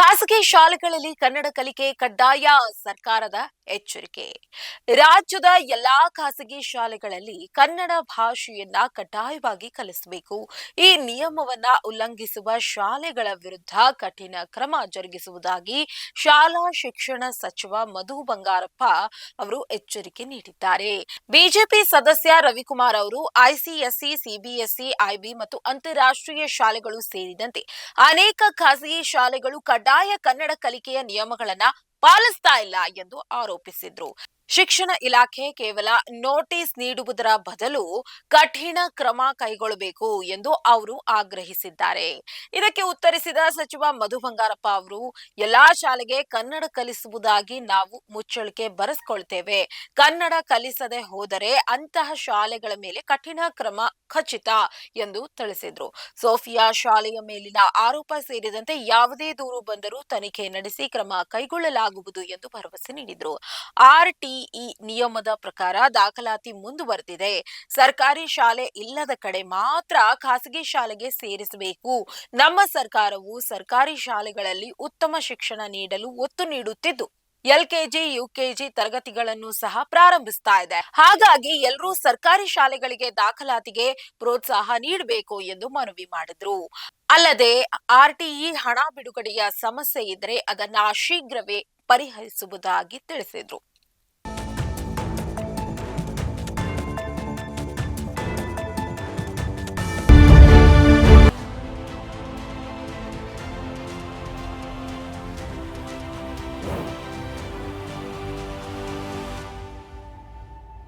ಖಾಸಗಿ ಶಾಲೆಗಳಲ್ಲಿ ಕನ್ನಡ ಕಲಿಕೆ ಕಡ್ಡಾಯ ಸರ್ಕಾರದ ಎಚ್ಚರಿಕೆ. ರಾಜ್ಯದ ಎಲ್ಲಾ ಖಾಸಗಿ ಶಾಲೆಗಳಲ್ಲಿ ಕನ್ನಡ ಭಾಷೆಯನ್ನ ಕಡ್ಡಾಯವಾಗಿ ಕಲಿಸಬೇಕು. ಈ ನಿಯಮವನ್ನ ಉಲ್ಲಂಘಿಸುವ ಶಾಲೆಗಳ ವಿರುದ್ಧ ಕಠಿಣ ಕ್ರಮ ಜರುಗಿಸುವುದಾಗಿ ಶಾಲಾ ಶಿಕ್ಷಣ ಸಚಿವ ಮಧು ಬಂಗಾರಪ್ಪ ಅವರು ಎಚ್ಚರಿಕೆ ನೀಡಿದ್ದಾರೆ. ಬಿಜೆಪಿ ಸದಸ್ಯ ರವಿಕುಮಾರ್ ಅವರು ಐಸಿಎಸ್ಸಿ ಸಿಬಿಎಸ್ಇ ಐಬಿ ಮತ್ತು ಅಂತಾರಾಷ್ಟ್ರೀಯ ಶಾಲೆಗಳು ಸೇರಿದಂತೆ ಅನೇಕ ಖಾಸಗಿ ಶಾಲೆಗಳು ಕಡ್ಡಾಯ ಕನ್ನಡ ಕಲಿಕೆಯ ನಿಯಮಗಳನ್ನ ಪಾಲಿಸ್ತಾ ಇಲ್ಲ ಎಂದು ಆರೋಪಿಸಿದ್ರು. ಶಿಕ್ಷಣ ಇಲಾಖೆ ಕೇವಲ ನೋಟಿಸ್ ನೀಡುವುದರ ಬದಲು ಕಠಿಣ ಕ್ರಮ ಕೈಗೊಳ್ಳಬೇಕು ಎಂದು ಅವರು ಆಗ್ರಹಿಸಿದ್ದಾರೆ. ಇದಕ್ಕೆ ಉತ್ತರಿಸಿದ ಸಚಿವ ಮಧು ಬಂಗಾರಪ್ಪ ಅವರು, ಎಲ್ಲಾ ಶಾಲೆಗೆ ಕನ್ನಡ ಕಲಿಸುವುದಾಗಿ ನಾವು ಮುಚ್ಚಳಿಕೆ ಬರೆಸ್ಕೊಳ್ತೇವೆ. ಕನ್ನಡ ಕಲಿಸದೆ ಹೋದರೆ ಅಂತಹ ಶಾಲೆಗಳ ಮೇಲೆ ಕಠಿಣ ಕ್ರಮ ಖಚಿತ ಎಂದು ತಿಳಿಸಿದ್ರು. ಸೋಫಿಯಾ ಶಾಲೆಯ ಮೇಲಿನ ಆರೋಪ ಸೇರಿದಂತೆ ಯಾವುದೇ ದೂರು ಬಂದರೂ ತನಿಖೆ ನಡೆಸಿ ಕ್ರಮ ಕೈಗೊಳ್ಳಲಾಗುವುದು ಎಂದು ಭರವಸೆ ನೀಡಿದ್ರು. ಆರ್ಟಿಇ ನಿಯಮದ ಪ್ರಕಾರ ದಾಖಲಾತಿ ಮುಂದುವರೆದಿದೆ. ಸರ್ಕಾರಿ ಶಾಲೆ ಇಲ್ಲದ ಕಡೆ ಮಾತ್ರ ಖಾಸಗಿ ಶಾಲೆಗೆ ಸೇರಿಸಬೇಕು. ನಮ್ಮ ಸರ್ಕಾರವು ಸರ್ಕಾರಿ ಶಾಲೆಗಳಲ್ಲಿ ಉತ್ತಮ ಶಿಕ್ಷಣ ನೀಡಲು ಒತ್ತು ನೀಡುತ್ತಿದ್ದು, ಎಲ್ಕೆಜಿ, ಯುಕೆಜಿ ತರಗತಿಗಳನ್ನು ಸಹ ಪ್ರಾರಂಭಿಸ್ತಾ ಇದೆ. ಹಾಗಾಗಿ ಎಲ್ಲರೂ ಸರ್ಕಾರಿ ಶಾಲೆಗಳಿಗೆ ದಾಖಲಾತಿಗೆ ಪ್ರೋತ್ಸಾಹ ನೀಡಬೇಕು ಎಂದು ಮನವಿ ಮಾಡಿದ್ರು. ಅಲ್ಲದೆ ಆರ್ಟಿಇ ಹಣ ಬಿಡುಗಡೆಯ ಸಮಸ್ಯೆ ಇದ್ದರೆ ಅದನ್ನ ಶೀಘ್ರವೇ ಪರಿಹರಿಸುವುದಾಗಿ ತಿಳಿಸಿದ್ರು.